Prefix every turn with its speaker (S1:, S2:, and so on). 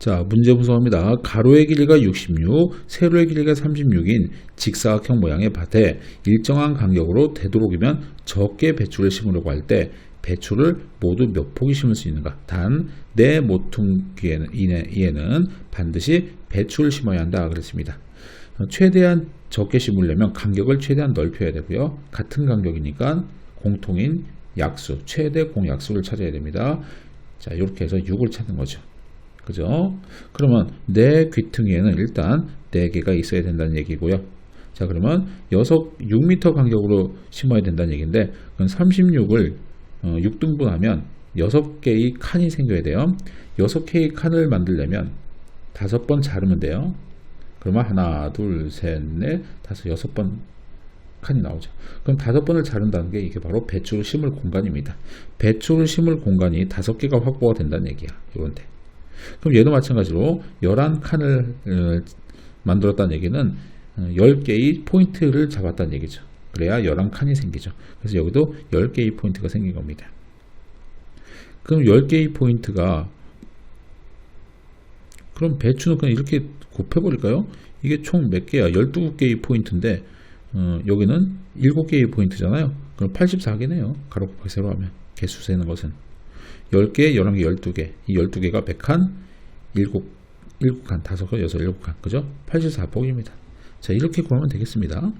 S1: 자, 문제 분석합니다. 가로의 길이가 66, 세로의 길이가 36인 직사각형 모양의 밭에 일정한 간격으로 되도록이면 적게 배추를 심으려고 할 때 배추를 모두 몇 폭이 심을 수 있는가? 단, 네 모퉁기에는 이에는 반드시 배추를 심어야 한다. 그랬습니다. 어, 최대한 적게 심으려면 간격을 최대한 넓혀야 되고요. 같은 간격이니까 공통인 약수, 최대 공약수를 찾아야 됩니다. 자, 이렇게 해서 6을 찾는 거죠. 그죠? 그러면 내 귀퉁이에는 일단 4개가 있어야 된다는 얘기고요. 자, 그러면 6, 6m 간격으로 심어야 된다는 얘기인데, 그럼 36을 6등분하면 6개의 칸이 생겨야 돼요. 6개의 칸을 만들려면 5번 자르면 돼요. 그러면 하나, 둘, 셋, 넷, 다섯, 여섯 번 칸이 나오죠. 그럼 다섯 번을 자른다는 게 이게 바로 배추를 심을 공간입니다. 배추를 심을 공간이 다섯 개가 확보가 된다는 얘기야. 이건데. 그럼 얘도 마찬가지로 11칸을 어, 만들었다는 얘기는 10개의 포인트를 잡았다는 얘기죠. 그래야 11칸이 생기죠. 그래서 여기도 10개의 포인트가 생긴 겁니다. 그럼 10개의 포인트가 그럼 배추는 그냥 이렇게 곱해버릴까요? 이게 총 몇 개야? 12개의 포인트인데 어, 여기는 7개의 포인트잖아요. 그럼 84개네요. 가로 곱하기 세로 하면 개수 세는 것은 10개, 11개, 12개 이 12개가 100칸, 7, 7칸, 5칸, 6, 7칸 그죠? 84폭입니다. 자 이렇게 구하면 되겠습니다.